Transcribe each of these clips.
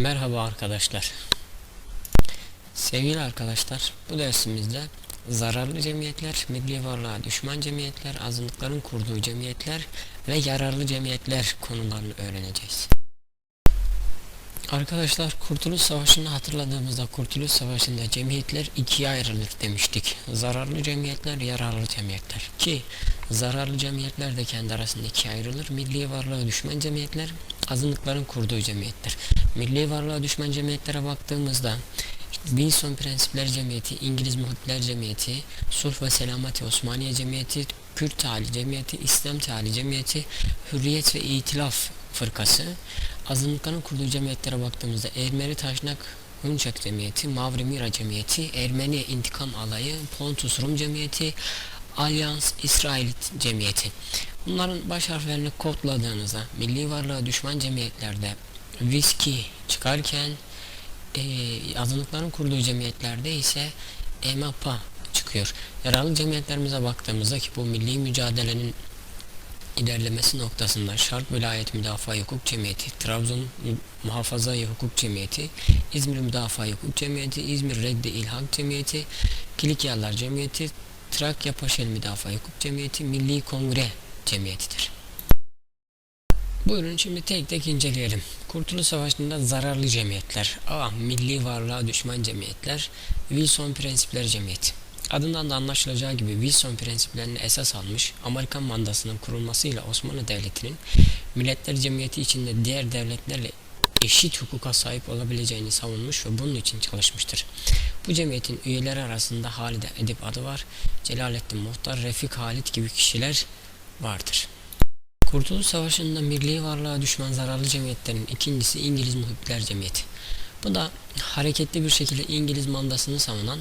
Merhaba arkadaşlar. Sevgili arkadaşlar, bu dersimizde zararlı cemiyetler, milli varlığa düşman cemiyetler, azınlıkların kurduğu cemiyetler ve yararlı cemiyetler konularını öğreneceğiz. Arkadaşlar Kurtuluş Savaşı'nı hatırladığımızda Kurtuluş Savaşı'nda cemiyetler ikiye ayrılır demiştik. Zararlı cemiyetler, yararlı cemiyetler. Ki zararlı cemiyetler de kendi arasında ikiye ayrılır. Milli varlığa düşman cemiyetler, azınlıkların kurduğu cemiyetler. Milli varlığa düşman cemiyetlere baktığımızda Wilson Prensipler Cemiyeti, İngiliz Muhitler Cemiyeti, Sulh ve Selameti Osmaniye Cemiyeti, Kürt Tali Cemiyeti, İslam Tali Cemiyeti, Hürriyet ve İtilaf Fırkası, azınlıkların kurduğu cemiyetlere baktığımızda Ermeni Taşnak Hunçak Cemiyeti, Mavri Mira Cemiyeti, Ermeni İntikam Alayı, Pontus Rum Cemiyeti, Alyans İsrail Cemiyeti. Bunların baş harflerini kodladığınızda milli varlığa düşman cemiyetlerde viski çıkarken e, azınlıkların kurduğu cemiyetlerde ise EMAPA çıkıyor. Yararlı cemiyetlerimize baktığımızda ki bu milli mücadelenin ilerlemesi noktasında Şark Velayet Müdafaa Hukuk Cemiyeti, Trabzon Muhafaza Hukuk Cemiyeti, İzmir Müdafaa Hukuk Cemiyeti, İzmir Reddi İlhak Cemiyeti, Kilikyalılar Cemiyeti, Trakya Paşel Müdafaa Hukuk Cemiyeti, Milli Kongre Cemiyetidir. Buyurun şimdi tek tek inceleyelim. Kurtuluş Savaşı'nda zararlı cemiyetler. A. Milli varlığa düşman cemiyetler. Wilson Prensipleri Cemiyeti. Adından da anlaşılacağı gibi Wilson prensiplerini esas almış, Amerikan mandasının kurulmasıyla Osmanlı Devleti'nin Milletler Cemiyeti içinde diğer devletlerle eşit hukuka sahip olabileceğini savunmuş ve bunun için çalışmıştır. Bu cemiyetin üyeleri arasında Halide Edip adı var, Celalettin Muhtar, Refik Halit gibi kişiler vardır. Kurtuluş Savaşı'nda milli varlığa düşman zararlı cemiyetlerin ikincisi İngiliz Muhipler Cemiyeti. Bu da hareketli bir şekilde İngiliz mandasını savunan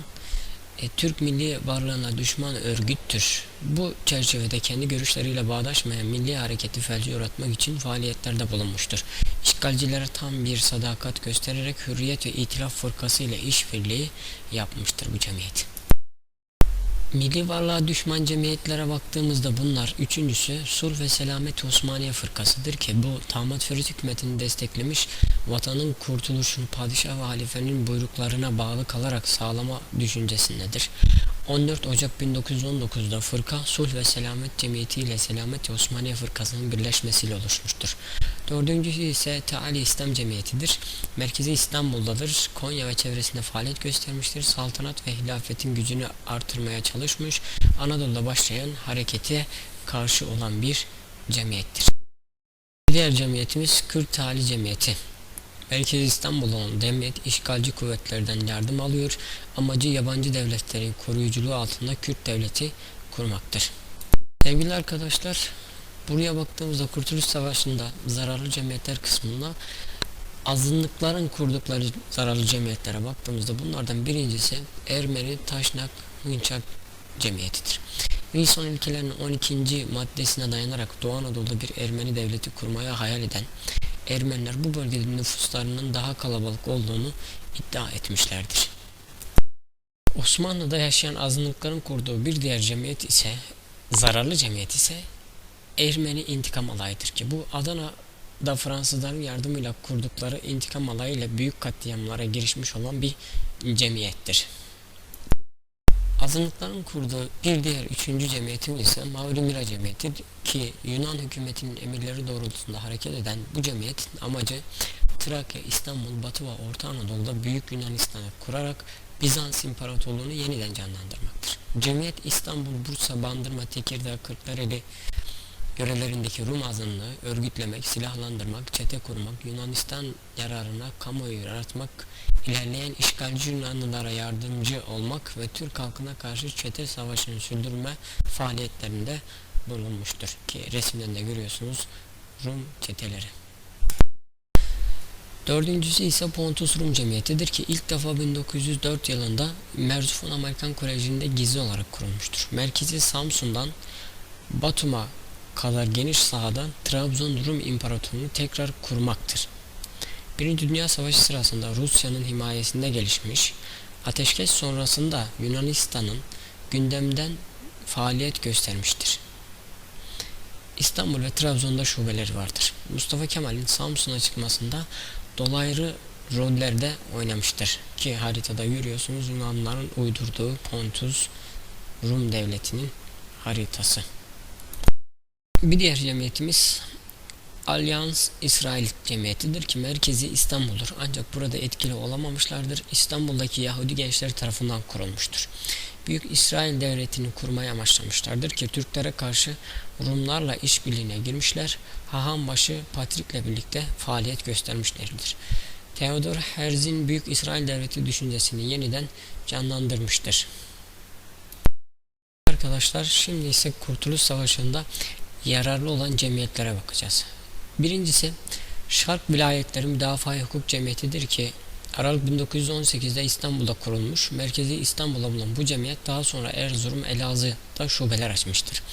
e, Türk milli varlığına düşman örgüttür. Bu çerçevede kendi görüşleriyle bağdaşmayan milli hareketi felci yaratmak için faaliyetlerde bulunmuştur. İşgalcilere tam bir sadakat göstererek Hürriyet ve İtilaf Fırkası ile işbirliği yapmıştır bu cemiyet. Milli varlığa düşman cemiyetlere baktığımızda bunlar üçüncüsü Sulh ve Selamet Osmaniye Fırkasıdır ki bu Tamat Ferit hükümetini desteklemiş vatanın kurtuluşun padişah ve halifenin buyruklarına bağlı kalarak sağlama düşüncesindedir. 14 Ocak 1919'da fırka Sulh ve Selamet Cemiyeti ile Selamet Osmaniye Fırkası'nın birleşmesiyle oluşmuştur. Dördüncüsü ise Teali İslam Cemiyeti'dir. Merkezi İstanbul'dadır. Konya ve çevresinde faaliyet göstermiştir. Saltanat ve hilafetin gücünü artırmaya çalışmış. Anadolu'da başlayan harekete karşı olan bir cemiyettir. Diğer cemiyetimiz Kürt Teali Cemiyeti. Merkez İstanbul olan cemiyet işgalci kuvvetlerden yardım alıyor. Amacı yabancı devletlerin koruyuculuğu altında Kürt devleti kurmaktır. Sevgili arkadaşlar, buraya baktığımızda Kurtuluş Savaşı'nda zararlı cemiyetler kısmında azınlıkların kurdukları zararlı cemiyetlere baktığımızda bunlardan birincisi Ermeni Taşnak Hınçak Cemiyetidir. Wilson ilkelerinin 12. maddesine dayanarak Doğu Anadolu'da bir Ermeni devleti kurmaya hayal eden Ermeniler bu bölgede nüfuslarının daha kalabalık olduğunu iddia etmişlerdir. Osmanlı'da yaşayan azınlıkların kurduğu bir diğer cemiyet ise zararlı cemiyet ise Ermeni intikam alayıdır ki bu Adana'da Fransızların yardımıyla kurdukları intikam alayıyla büyük katliamlara girişmiş olan bir cemiyettir. Azınlıkların kurduğu bir diğer üçüncü cemiyetim ise Mavri Mira Cemiyeti ki Yunan hükümetinin emirleri doğrultusunda hareket eden bu cemiyetin amacı Trakya, İstanbul, Batı ve Orta Anadolu'da Büyük Yunanistan'ı kurarak Bizans İmparatorluğunu yeniden canlandırmaktır. Cemiyet İstanbul, Bursa, Bandırma, Tekirdağ, Kırklareli yörelerindeki Rum azınlığı örgütlemek, silahlandırmak, çete kurmak, Yunanistan yararına kamuoyu yaratmak, ilerleyen işgalci Yunanlılara yardımcı olmak ve Türk halkına karşı çete savaşını sürdürme faaliyetlerinde bulunmuştur. Ki resimden de görüyorsunuz Rum çeteleri. Dördüncüsü ise Pontus Rum Cemiyeti'dir ki ilk defa 1904 yılında Merzufon Amerikan Koleji'nde gizli olarak kurulmuştur. Merkezi Samsun'dan Batum'a kadar geniş sahada Trabzon Rum İmparatorluğunu tekrar kurmaktır. Birinci Dünya Savaşı sırasında Rusya'nın himayesinde gelişmiş, ateşkes sonrasında Yunanistan'ın gündemden faaliyet göstermiştir. İstanbul ve Trabzon'da şubeleri vardır. Mustafa Kemal'in Samsun'a çıkmasında dolaylı rollerde oynamıştır. Ki haritada görüyorsunuz Yunanlıların uydurduğu Pontus Rum devletinin haritası. Bir diğer cemiyetimiz Alyans İsrail Cemiyeti'dir ki merkezi İstanbul'dur. Ancak burada etkili olamamışlardır. İstanbul'daki Yahudi gençler tarafından kurulmuştur. Büyük İsrail Devleti'ni kurmaya amaçlamışlardır ki Türklere karşı Rumlarla işbirliğine girmişler. Hahambaşı Patrik'le birlikte faaliyet göstermişlerdir. Theodor Herzl Büyük İsrail Devleti düşüncesini yeniden canlandırmıştır. Arkadaşlar şimdi ise Kurtuluş Savaşı'nda yararlı olan cemiyetlere bakacağız. Birincisi Şark Vilayetleri Müdafaa Hukuk Cemiyeti'dir ki Aralık 1918'de İstanbul'da kurulmuş. Merkezi İstanbul'da bulunan bu cemiyet daha sonra Erzurum, Elazığ'da şubeler açmıştır.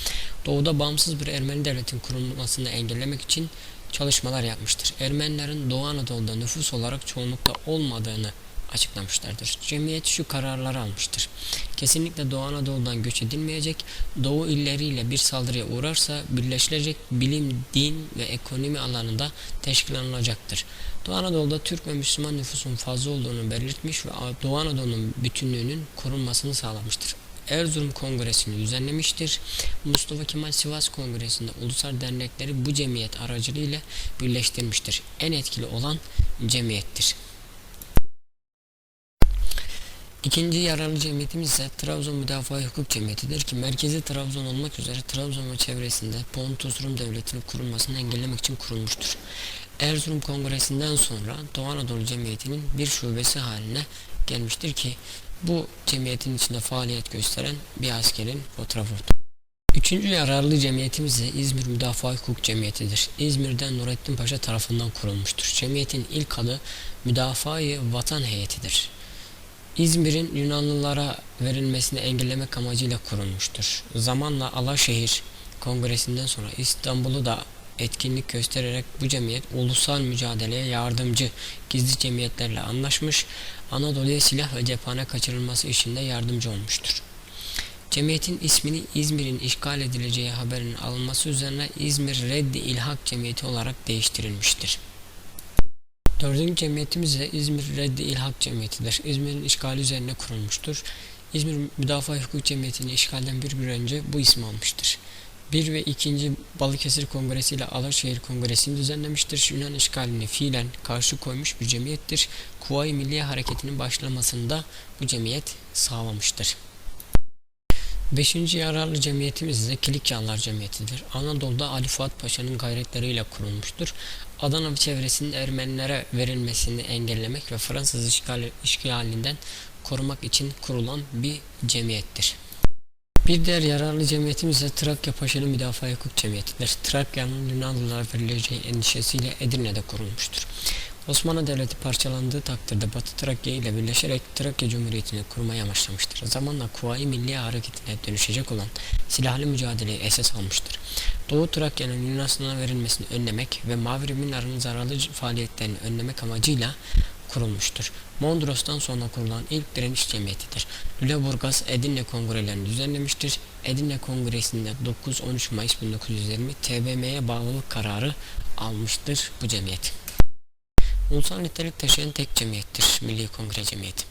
Doğuda bağımsız bir Ermeni devletin kurulmasını engellemek için çalışmalar yapmıştır. Ermenilerin Doğu Anadolu'da nüfus olarak çoğunlukta olmadığını açıklamışlardır. Cemiyet şu kararları almıştır. Kesinlikle Doğu Anadolu'dan göç edilmeyecek, Doğu illeriyle bir saldırıya uğrarsa birleşilecek bilim, din ve ekonomi alanında teşkilanılacaktır. Doğu Anadolu'da Türk ve Müslüman nüfusun fazla olduğunu belirtmiş ve Doğu Anadolu'nun bütünlüğünün korunmasını sağlamıştır. Erzurum Kongresi'ni düzenlemiştir. Mustafa Kemal Sivas Kongresi'nde ulusal dernekleri bu cemiyet aracılığıyla birleştirmiştir. En etkili olan cemiyettir. İkinci yararlı cemiyetimiz ise Trabzon Müdafaa Hukuk Cemiyeti'dir ki merkezi Trabzon olmak üzere Trabzon ve çevresinde Pontus Rum Devleti'nin kurulmasını engellemek için kurulmuştur. Erzurum Kongresi'nden sonra Doğu Anadolu Cemiyeti'nin bir şubesi haline gelmiştir ki bu cemiyetin içinde faaliyet gösteren bir askerin fotoğrafıdır. Üçüncü yararlı cemiyetimiz ise İzmir Müdafaa Hukuk Cemiyeti'dir. İzmir'den Nurettin Paşa tarafından kurulmuştur. Cemiyetin ilk adı Müdafaa-i Vatan Heyetidir. İzmir'in Yunanlılara verilmesini engellemek amacıyla kurulmuştur. Zamanla Alaşehir Kongresi'nden sonra İstanbul'u da etkinlik göstererek bu cemiyet ulusal mücadeleye yardımcı gizli cemiyetlerle anlaşmış, Anadolu'ya silah ve cephane kaçırılması işinde yardımcı olmuştur. Cemiyetin ismini İzmir'in işgal edileceği haberinin alınması üzerine İzmir Reddi İlhak Cemiyeti olarak değiştirilmiştir. Dördüncü cemiyetimiz ise İzmir Reddi İlhak Cemiyeti'dir. İzmir'in işgali üzerine kurulmuştur. İzmir Müdafaa Hukuk Cemiyeti'nin işgalden bir gün önce bu ismi almıştır. 1 ve 2. Balıkesir Kongresi ile Alaşehir Kongresi'ni düzenlemiştir. Yunan işgalini fiilen karşı koymuş bir cemiyettir. Kuvayi Milliye Hareketi'nin başlamasında bu cemiyet sağlamıştır. Beşinci yararlı cemiyetimiz ise Kilikyanlar Cemiyeti'dir. Anadolu'da Ali Fuat Paşa'nın gayretleriyle kurulmuştur. Adana ve çevresinin Ermenilere verilmesini engellemek ve Fransız işgali, işgalinden korumak için kurulan bir cemiyettir. Bir diğer yararlı cemiyetimiz de Trakya Paşalı Müdafaa Hukuk Cemiyeti'dir. Trakya'nın Yunanlılara verileceği endişesiyle Edirne'de kurulmuştur. Osmanlı Devleti parçalandığı takdirde Batı Trakya ile birleşerek Trakya Cumhuriyeti'ni kurmaya amaçlamıştır. Zamanla Kuvayi Milliye Hareketi'ne dönüşecek olan silahlı mücadeleyi esas almıştır. Doğu Trakya'nın Yunanistan'a verilmesini önlemek ve Mavi Minar'ın zararlı faaliyetlerini önlemek amacıyla kurulmuştur. Mondros'tan sonra kurulan ilk direniş cemiyetidir. Lüleburgaz Edirne Kongrelerini düzenlemiştir. Edirne Kongresi'nde 9-13 Mayıs 1920 TBMM'ye bağlılık kararı almıştır bu cemiyet. Ulusal nitelik taşıyan tek cemiyettir Milli Kongre Cemiyeti.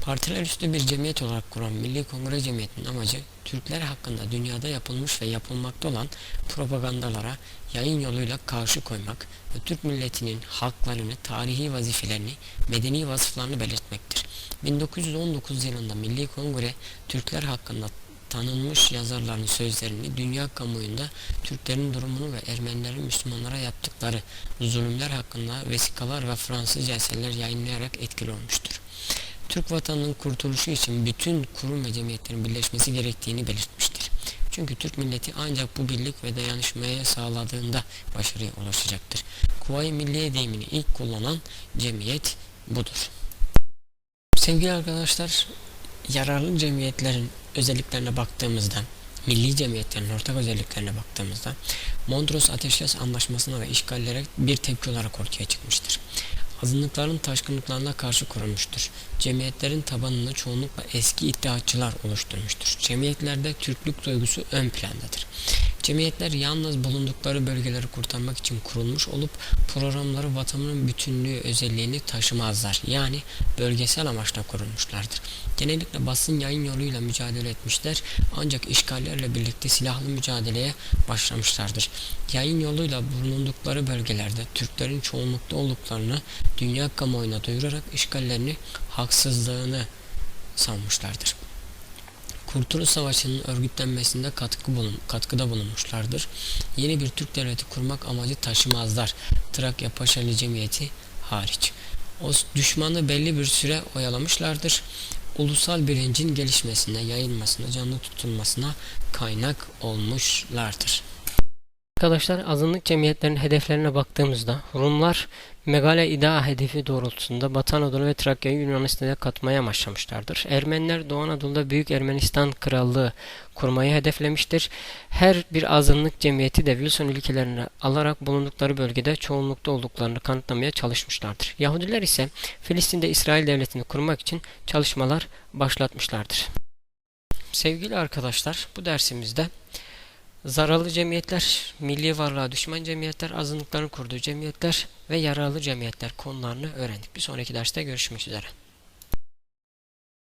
Partiler üstü bir cemiyet olarak kuran Milli Kongre Cemiyeti'nin amacı Türkler hakkında dünyada yapılmış ve yapılmakta olan propagandalara yayın yoluyla karşı koymak ve Türk milletinin haklarını, tarihi vazifelerini, medeni vasıflarını belirtmektir. 1919 yılında Milli Kongre Türkler hakkında tanınmış yazarların sözlerini dünya kamuoyunda Türklerin durumunu ve Ermenilerin Müslümanlara yaptıkları zulümler hakkında vesikalar ve Fransızca eserler yayınlayarak etkili olmuştur. Türk vatanının kurtuluşu için bütün kurum ve cemiyetlerin birleşmesi gerektiğini belirtmiştir. Çünkü Türk milleti ancak bu birlik ve dayanışmaya sağladığında başarıya ulaşacaktır. Kuvayi Milliye deyimini ilk kullanan cemiyet budur. Sevgili arkadaşlar, yararlı cemiyetlerin özelliklerine baktığımızda, milli cemiyetlerin ortak özelliklerine baktığımızda Mondros Ateşkes Anlaşması'na ve işgallere bir tepki olarak ortaya çıkmıştır. Azınlıkların taşkınlıklarına karşı kurulmuştur. Cemiyetlerin tabanını çoğunlukla eski iddiatçılar oluşturmuştur. Cemiyetlerde Türklük duygusu ön plandadır. Cemiyetler yalnız bulundukları bölgeleri kurtarmak için kurulmuş olup programları vatanın bütünlüğü özelliğini taşımazlar. Yani bölgesel amaçla kurulmuşlardır. Genellikle basın yayın yoluyla mücadele etmişler ancak işgallerle birlikte silahlı mücadeleye başlamışlardır. Yayın yoluyla bulundukları bölgelerde Türklerin çoğunlukta olduklarını dünya kamuoyuna duyurarak işgallerini haksızlığını sanmışlardır. Kurtuluş Savaşı'nın örgütlenmesinde katkı bulun, katkıda bulunmuşlardır. Yeni bir Türk devleti kurmak amacı taşımazlar. Trakya Paşalı Cemiyeti hariç. O düşmanı belli bir süre oyalamışlardır. Ulusal bilincin gelişmesine, yayılmasına, canlı tutulmasına kaynak olmuşlardır. Arkadaşlar azınlık cemiyetlerin hedeflerine baktığımızda Rumlar Megale İda hedefi doğrultusunda Batı Anadolu ve Trakya'yı Yunanistan'a katmaya amaçlamışlardır. Ermeniler Doğu Anadolu'da Büyük Ermenistan Krallığı kurmayı hedeflemiştir. Her bir azınlık cemiyeti de Wilson ülkelerini alarak bulundukları bölgede çoğunlukta olduklarını kanıtlamaya çalışmışlardır. Yahudiler ise Filistin'de İsrail devletini kurmak için çalışmalar başlatmışlardır. Sevgili arkadaşlar bu dersimizde Zararlı cemiyetler, milli varlığa düşman cemiyetler, azınlıkların kurduğu cemiyetler ve yararlı cemiyetler konularını öğrendik. Bir sonraki derste görüşmek üzere.